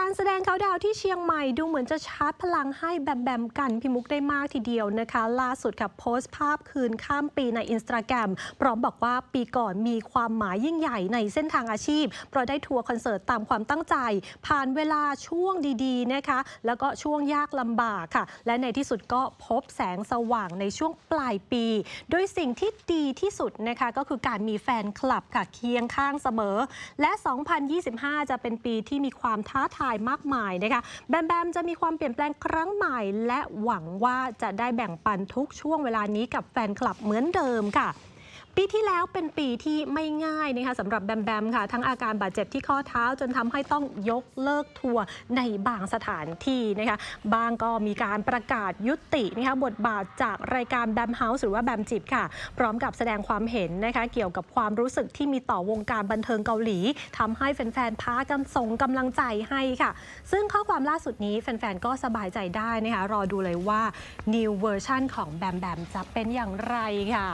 การแสดงเขาดาวที่เชียงใหม่ดูเหมือนจะชาร์จพลังให้แบมแบมกันพิมุกได้มากทีเดียวนะคะ ล่าสุดค่ะโพสต์ภาพคืนข้ามปีในอินสตาแกรมพร้อมบอกว่าปีก่อนมีความหมายยิ่งใหญ่ในเส้นทางอาชีพ เพราะได้ทัวร์คอนเสิร์ตตามความตั้งใจ ผ่านเวลาช่วงดีๆนะคะ แล้วก็ช่วงยากลำบากค่ะ และในที่สุดก็พบแสงสว่างในช่วงปลายปี โดยสิ่งที่ดีที่สุดนะคะก็คือการมีแฟนคลับค่ะเคียงข้างเสมอ และ 2025 จะเป็นปีที่มีความท้าทายมากมายนะคะแบมแบมจะมีความเปลี่ยนแปลงครั้งใหม่ และหวังว่าจะได้แบ่งปันทุกช่วงเวลานี้กับแฟนคลับเหมือนเดิมค่ะ ปีที่แล้วเป็นปีที่ไม่ง่ายนะคะสำหรับแบมแบมค่ะ ทั้งอาการบาดเจ็บที่ข้อเท้าจนทำให้ต้องยกเลิกทัวร์ในบางสถานที่นะคะบางก็มีการประกาศยุตินะคะบทบาทจากรายการแบมเฮาส์หรือว่าแบมจิบค่ะ พร้อมกับแสดงความเห็นนะคะเกี่ยวกับความรู้สึกที่มีต่อวงการบันเทิงเกาหลีทำให้แฟนๆพากันส่งกำลังใจให้ค่ะ ซึ่งข้อความล่าสุดนี้แฟนๆก็สบายใจได้นะคะรอดูเลยว่า New Version ของแบมแบมจะเป็นอย่างไรค่ะ